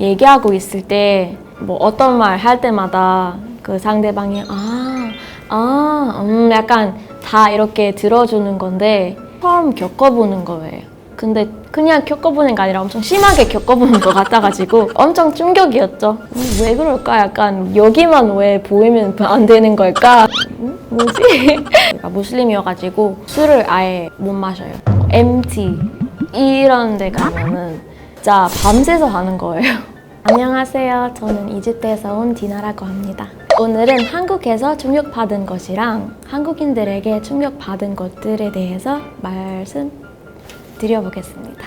얘기하고 있을 때 뭐 어떤 말 할 때마다 그 상대방이 아, 아, 음, 약간 다 이렇게 들어주는 건데 처음 겪어보는 거예요. 근데 그냥 겪어보는 게 아니라 엄청 심하게 겪어보는 것 같아가지고 엄청 충격이었죠. 음, 왜 그럴까? 약간 여기만 왜 보이면 안 되는 걸까? 음, 뭐지? 제가 무슬림이어가지고 술을 아예 못 마셔요. MT 이런 데 가면은 진짜 밤새서 하는 거예요. 안녕하세요. 저는 이집트에서 온 디나라고 합니다. 오늘은 한국에서 충격받은 것이랑 한국인들에게 충격받은 것들에 대해서 말씀 드려보겠습니다.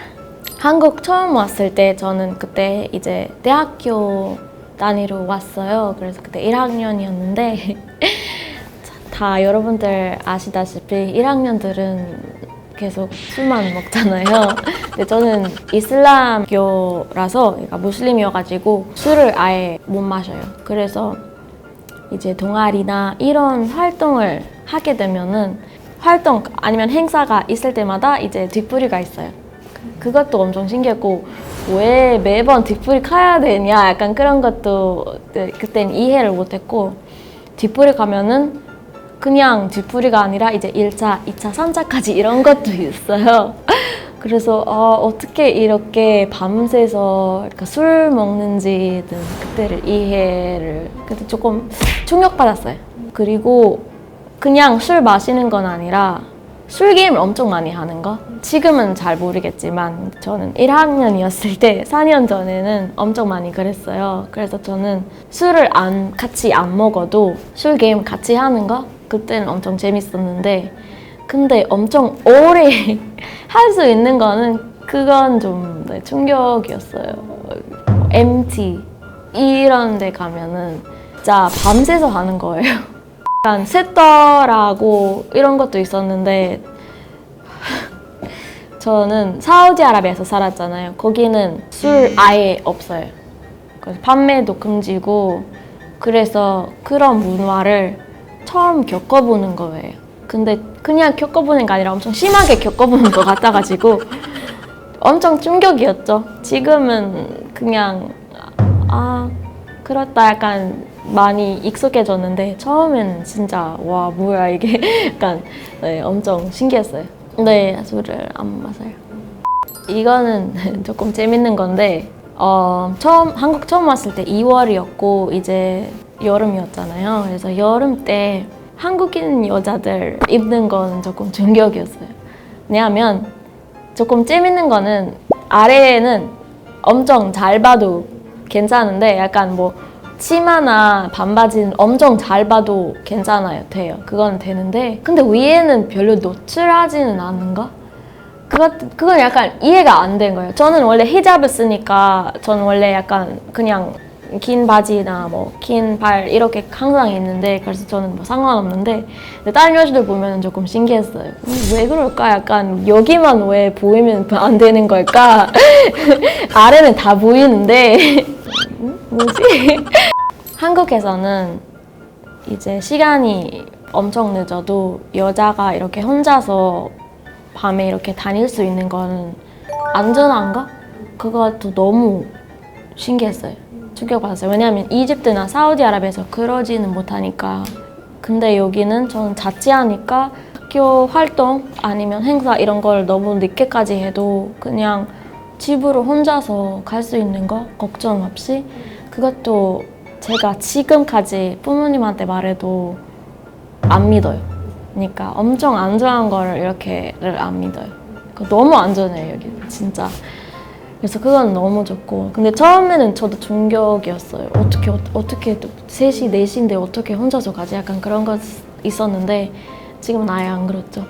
한국 처음 왔을 때 저는 그때 이제 대학교 다니러 왔어요. 그래서 그때 1학년이었는데 다 여러분들 아시다시피 1학년들은 계속 술만 먹잖아요. 근데 저는 이슬람교라서 그러니까 무슬림이어가지고 술을 아예 못 마셔요. 그래서 이제 동아리나 이런 활동을 하게 되면은 활동 아니면 행사가 있을 때마다 이제 뒷부리가 있어요. 그것도 엄청 신기했고 왜 매번 뒷부리 가야 되냐 약간 그런 것도 네, 그땐 이해를 못했고 뒷부리 가면은 그냥 뒷부리가 아니라 이제 1차, 2차, 3차까지 이런 것도 있어요. 그래서 어, 어떻게 이렇게 밤새서 그러니까 술 먹는지 등 그때를 이해를 그때 조금 충격받았어요. 그리고 그냥 술 마시는 건 아니라 술 게임을 엄청 많이 하는 거. 지금은 잘 모르겠지만 저는 1학년이었을 때 4년 전에는 엄청 많이 그랬어요. 그래서 저는 술을 안 같이 안 먹어도 술 게임 같이 하는 거 그때는 엄청 재밌었는데 근데 엄청 오래 할 수 있는 거는 그건 좀 네, 충격이었어요. MT 이런 데 가면은 진짜 밤새서 하는 거예요. 약간 세터라고 이런 것도 있었는데 저는 사우디아라비아에서 살았잖아요. 거기는 술 아예 없어요. 그래서 판매도 금지고 그래서 그런 문화를 처음 겪어보는 거예요. 근데 그냥 겪어보는 게 아니라 엄청 심하게 겪어보는 것 같아가지고 엄청 충격이었죠. 지금은 그냥 아 그렇다 약간 많이 익숙해졌는데 처음에는 진짜 와 뭐야 이게 약간 네, 엄청 신기했어요. 네 술을 안 마셔요. 이거는 조금 재밌는 건데 어, 처음 한국 처음 왔을 때 2월이었고 이제 여름이었잖아요. 그래서 여름 때 한국인 여자들 입는 건 조금 충격이었어요. 왜냐하면 조금 재밌는 거는 아래에는 엄청 잘 봐도 괜찮은데 약간 뭐 치마나 반바지는 엄청 잘 봐도 괜찮아요. 돼요. 그건 되는데 근데 위에는 별로 노출하지는 않은가? 그것 그건 약간 이해가 안 된 거예요. 저는 원래 히잡을 쓰니까 저는 원래 약간 그냥 긴 바지나 뭐 긴 발 이렇게 항상 있는데 그래서 저는 뭐 상관없는데 근데 다른 여자들 보면 조금 신기했어요. 음, 왜 그럴까? 약간 여기만 왜 보이면 안 되는 걸까? 아래는 다 보이는데 음, 뭐지? 한국에서는 이제 시간이 엄청 늦어도 여자가 이렇게 혼자서 밤에 이렇게 다닐 수 있는 거는 안전한가? 그것도 너무 신기했어요. 충격받았어요. 왜냐하면 이집트나 사우디아라비아에서 그러지는 못하니까. 근데 여기는 저는 자취하니까 학교 활동 아니면 행사 이런 걸 너무 늦게까지 해도 그냥 집으로 혼자서 갈 수 있는 거 걱정 없이 그것도 제가 지금까지 부모님한테 말해도 안 믿어요. 그러니까 엄청 안전한 거를 이렇게를 안 믿어요. 그 너무 안전해요 여기 진짜. 그래서 그건 너무 좋고 근데 처음에는 저도 충격이었어요. 어떻게 어, 어떻게 3시 4시인데 어떻게 혼자서 가지? 약간 그런 거 있었는데 지금은 아예 안 그렇죠.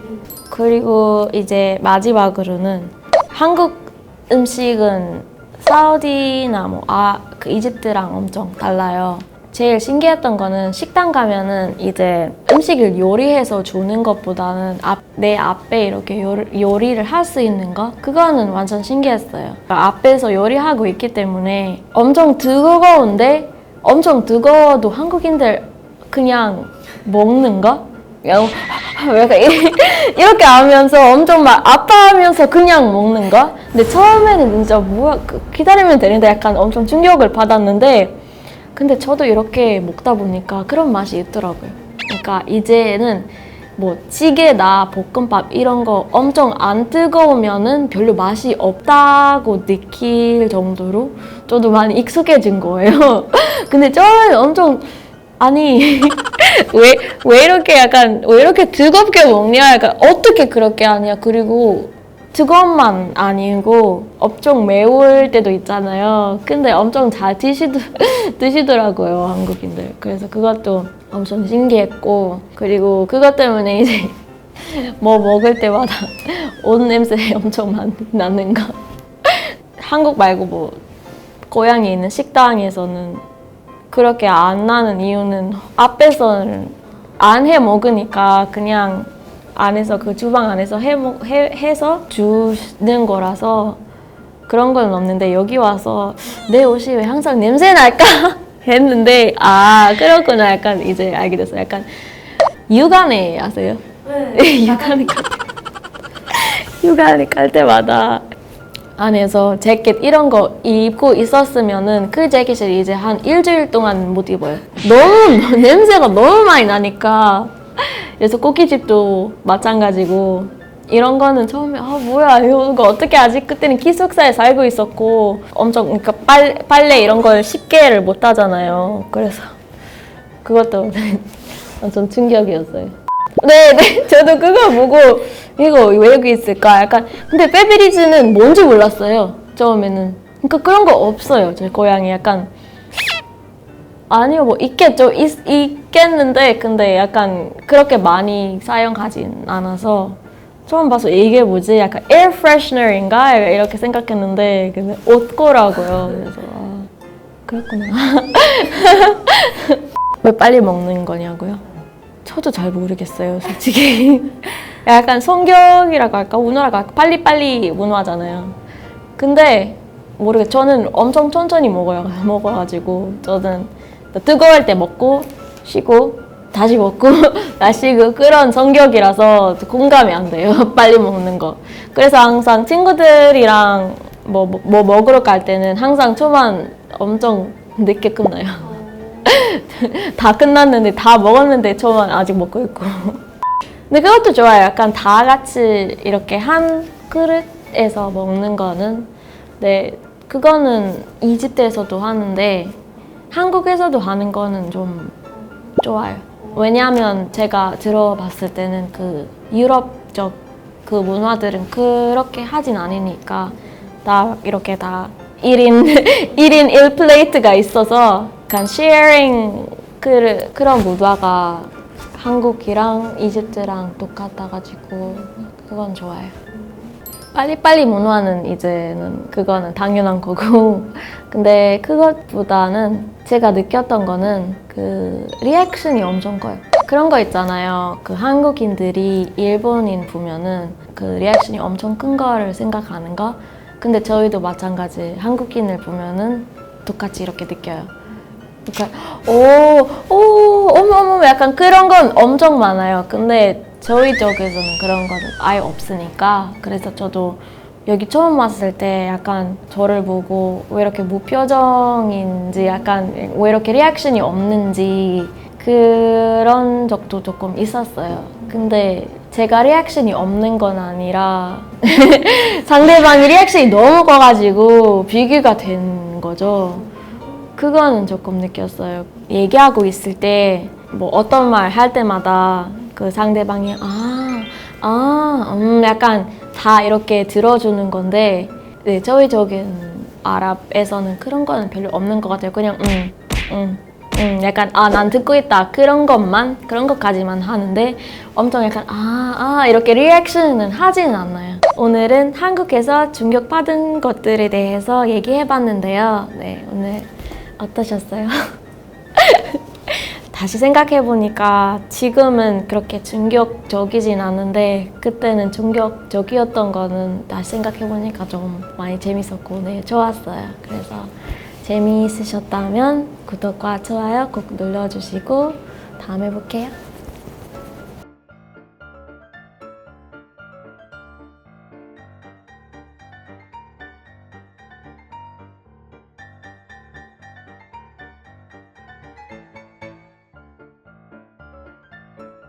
그리고 이제 마지막으로는 한국 음식은 사우디나 뭐 아 그 이집트랑 엄청 달라요. 제일 신기했던 거는 식당 가면은 이제 음식을 요리해서 주는 것보다는 앞, 내 앞에 이렇게 요리, 요리를 할 수 있는 거 그거는 완전 신기했어요. 앞에서 요리하고 있기 때문에 엄청 뜨거운데 엄청 뜨거워도 한국인들 그냥 먹는 거? 이렇게 하면서 엄청 막 아파하면서 그냥 먹는 거. 근데 처음에는 진짜 뭐야 그 기다리면 되는데 약간 엄청 충격을 받았는데 근데 저도 이렇게 먹다 보니까 그런 맛이 있더라고요. 그러니까 이제는 뭐 찌개나 볶음밥 이런 거 엄청 안 뜨거우면은 별로 맛이 없다고 느낄 정도로 저도 많이 익숙해진 거예요. 근데 처음에는 엄청 아니 왜, 왜 이렇게 약간 왜 이렇게 뜨겁게 먹냐 약간 어떻게 그렇게 하냐 그리고 뜨거운만 아니고 엄청 매울 때도 있잖아요. 근데 엄청 잘 드시더, 드시더라고요 한국인들. 그래서 그것도 엄청 신기했고 그리고 그것 때문에 이제 뭐 먹을 때마다 옷 냄새 엄청 나는 거. 한국 말고 뭐 고향에 있는 식당에서는 그렇게 안 나는 이유는 앞에서는 안 해 먹으니까 그냥 안에서 그 주방 안에서 해, 먹, 해 해서 주는 거라서 그런 건 없는데 여기 와서 내 옷이 왜 항상 냄새 날까 했는데 아 그렇구나 약간 이제 알게 됐어요. 약간 육안에 아세요? 네. 육안에 갈 때, 육안에 갈 때마다 안에서 재킷 이런 거 입고 있었으면은 그 재킷을 이제 한 일주일 동안 못 입어요. 너무 냄새가 너무 많이 나니까. 그래서 고깃집도 마찬가지고 이런 거는 처음에 아 뭐야 이거 어떻게 하지? 그때는 기숙사에 살고 있었고 엄청 그러니까 빨, 빨래 이런 걸 쉽게를 못 하잖아요. 그래서 그것도 엄청 충격이었어요. 네, 네. 저도 그거 보고 이거 왜 여기 있을까? 약간 근데 페브리즈는 뭔지 몰랐어요. 처음에는. 그러니까 그런 거 없어요. 제 고향에 약간 아니요, 뭐 있겠죠. 있, 있겠는데 근데 약간 그렇게 많이 사용하진 않아서 처음 봐서 이게 뭐지? 약간 에어 프레셔너인가? 이렇게 생각했는데 근데 옷거라고요. 그래서 아, 그렇구나. 왜 빨리 먹는 거냐고요? 저도 잘 모르겠어요, 솔직히. 약간 성격이라고 할까, 문화라고 빨리빨리 문화잖아요. 근데 모르겠. 저는 엄청 천천히 먹어요. 먹어가지고 저는 뜨거울 때 먹고 쉬고 다시 먹고 마시고 그런 성격이라서 공감이 안 돼요. 빨리 먹는 거. 그래서 항상 친구들이랑 뭐, 뭐, 뭐 먹으러 갈 때는 항상 초반 엄청 늦게 끝나요. 다 끝났는데 다 먹었는데 저만 아직 먹고 있고. 근데 그것도 좋아요. 약간 다 같이 이렇게 한 그릇에서 먹는 거는 네 그거는 이집트에서도 하는데 한국에서도 하는 거는 좀 좋아요. 왜냐하면 제가 들어봤을 때는 그 유럽적 그 문화들은 그렇게 하진 않으니까 다 이렇게 다 1인 1인 1플레이트가 있어서 약간 쉐어링 그, 그런 문화가 한국이랑 이집트랑 똑같아가지고 그건 좋아요. 빨리빨리 문화는 이제는 그거는 당연한 거고 근데 그것보다는 제가 느꼈던 거는 그 리액션이 엄청 커요. 그런 거 있잖아요. 그 한국인들이 일본인 보면은 그 리액션이 엄청 큰 거를 생각하는 거. 근데 저희도 마찬가지. 한국인을 보면은 똑같이 이렇게 느껴요. 그러니까 오, 오, 어머 어머 약간 그런 건 엄청 많아요. 근데 저희 쪽에서는 그런 건 아예 없으니까 그래서 저도 여기 처음 왔을 때 약간 저를 보고 왜 이렇게 무표정인지 약간 왜 이렇게 리액션이 없는지 그런 적도 조금 있었어요. 근데 제가 리액션이 없는 건 아니라 상대방이 리액션이 너무 커가지고 비교가 된 거죠. 그거는 조금 느꼈어요. 얘기하고 있을 때 뭐 어떤 말 할 때마다 그 상대방이 아, 아, 음, 약간 다 이렇게 들어주는 건데 네, 저희 쪽은 아랍에서는 그런 거는 별로 없는 것 같아요. 그냥 음, 음, 음, 약간 아, 난 듣고 있다 그런 것만 그런 것까지만 하는데 엄청 약간 아, 아 이렇게 리액션은 하지는 않나요. 오늘은 한국에서 충격받은 것들에 대해서 얘기해봤는데요. 네, 오늘 어떠셨어요? 다시 생각해보니까 지금은 그렇게 충격적이진 않은데 그때는 충격적이었던 거는 다시 생각해보니까 좀 많이 재밌었고 네 좋았어요. 그래서 재미있으셨다면 구독과 좋아요 꼭 눌러주시고 다음에 볼게요.